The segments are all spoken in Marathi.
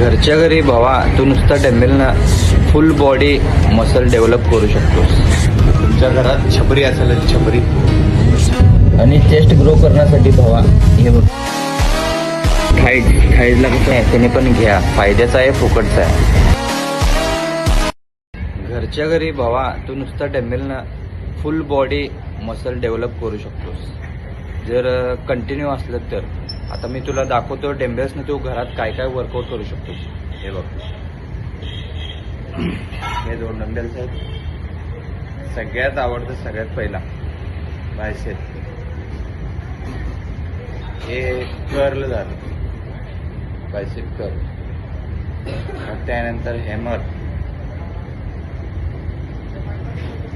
घरच्या घरी भावा तू नुसता डंबेलनं फुल बॉडी मसल डेव्हलप करू शकतोस. तुमच्या घरात छपरी असेल छपरी आणि चेस्ट ग्रो करण्यासाठी भावा हे बघ. थाईज थाईजला कसं आहे त्याने पण घ्या. फायद्याचा आहे फुकटचा आहे. घरच्या घरी भावा तू नुसता डंबेलनं फुल बॉडी मसल डेव्हलप करू शकतोस. जर कंटिन्यू असलं तर. आता मी तुला दाखवतो डेंबेल्सनं तू घरात काय काय वर्कआउट करू शकतो हे बघ. हे दोन डंबेल्स आहेत. सगळ्यात आवडतं सगळ्यात पहिला. बायसेप हे कर्ल झालं. बायसेप कर्ल त्यानंतर हेमर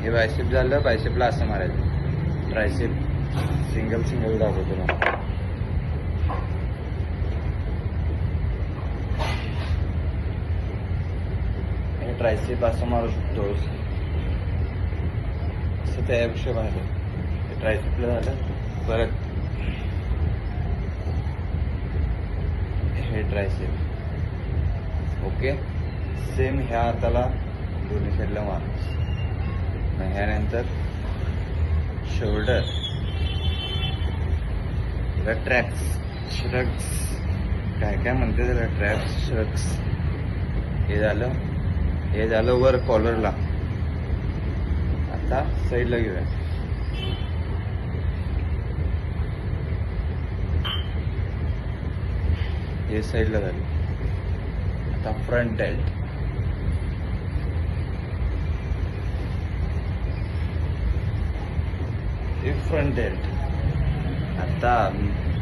हे बायसेप झालं बायसेपला असं मारायचं. ट्रायसेप सिंगल सिंगल दाखवतो ना ट्रायसेप असं मारू शकतोस. असं त्यापेक्षा बाहेर ट्रायसेपला झालं. परत हे ट्रायसेप. ओके? सेम ह्या हाताला दोन्ही साईडला मार मग ह्यानंतर शोल्डर. त्याला श्रग्स. काय काय म्हणते त्याला? Traps shrugs. हे झालं. हे झालं वर कॉलरला आता साईडला घेऊया. हे साईडला झालं. आता फ्रंट डेल्ट हे फ्रंट डेल्ट आता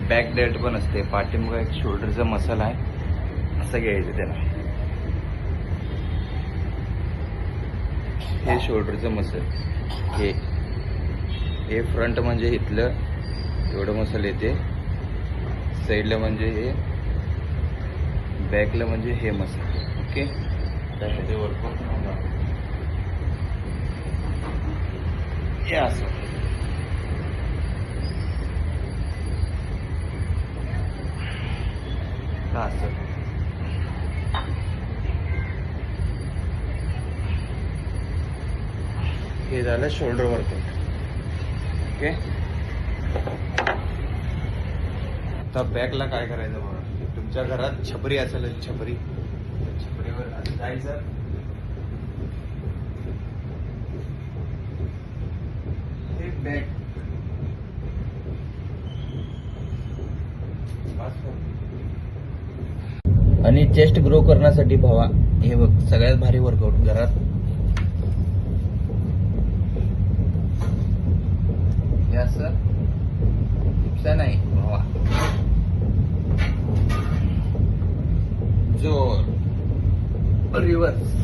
बॅक डेल्ट पण असते. पाठिंबा एक शोल्डरचा मसल आहे. असं घ्यायचं त्याला. हे शोल्डरचं मसल हे. हे फ्रंट म्हणजे इथलं एवढं मसल येते. साईडला म्हणजे हे. बॅकला म्हणजे हे मसल ओके ह्याचे वर्कआउट हे असं. हा, असं. हे झालं शोल्डर वर्कआउट ओके आता बॅकला काय करायचं बघा? तुमच्या घरात छपरी असेल छपरी. छपरीवर जायचं. हे बॅक आणि चेस्ट ग्रो करण्यासाठी भावा हे बघ सगळ्यात भारी वर्कआउट घरात हे असं उपसा नाही भावा जोर रिवर्स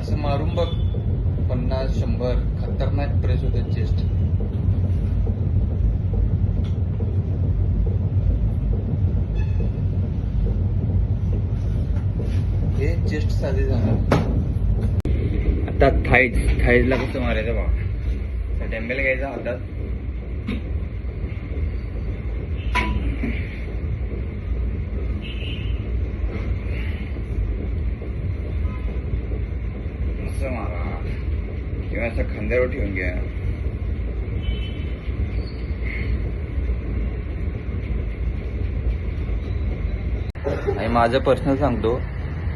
असं मारून बघ पन्नास शंभर खतरनाक प्रेस होते चेस्ट हे चेस्ट साधे झालं आता थाईज थाईजला कसं मारायचं बघा. डेंबेल घ्यायचा हातात. असं मारा. किंवा असं खांद्यावर ठेवून घ्या. आणि माझं पर्सनल सांगतो.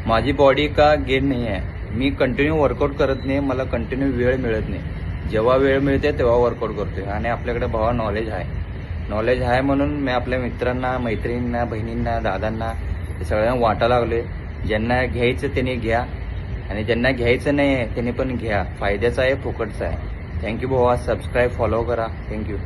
माझी बॉडी का गेन नाही आहे मी कंटिन्यू वर्कआउट करत नाही मला कंटिन्यू वेळ मिळत नाही. जेव्हा वेळ मिळते तेव्हा वर्कआउट करतोय. आणि आपल्याकडे भावा नॉलेज आहे. नॉलेज आहे म्हणून मी आपल्या मित्रांना मैत्रिणींना बहिणींना दादांना हे सगळ्यांना वाटा लागले ज्यांना घ्यायचं त्यांनी घ्या. आणि ज्यांना घ्यायचं नाही आहे त्यांनी पण घ्या. फायद्याचं आहे फुकटचं आहे. थँक्यू भावा. सबस्क्राईब फॉलो करा. थँक्यू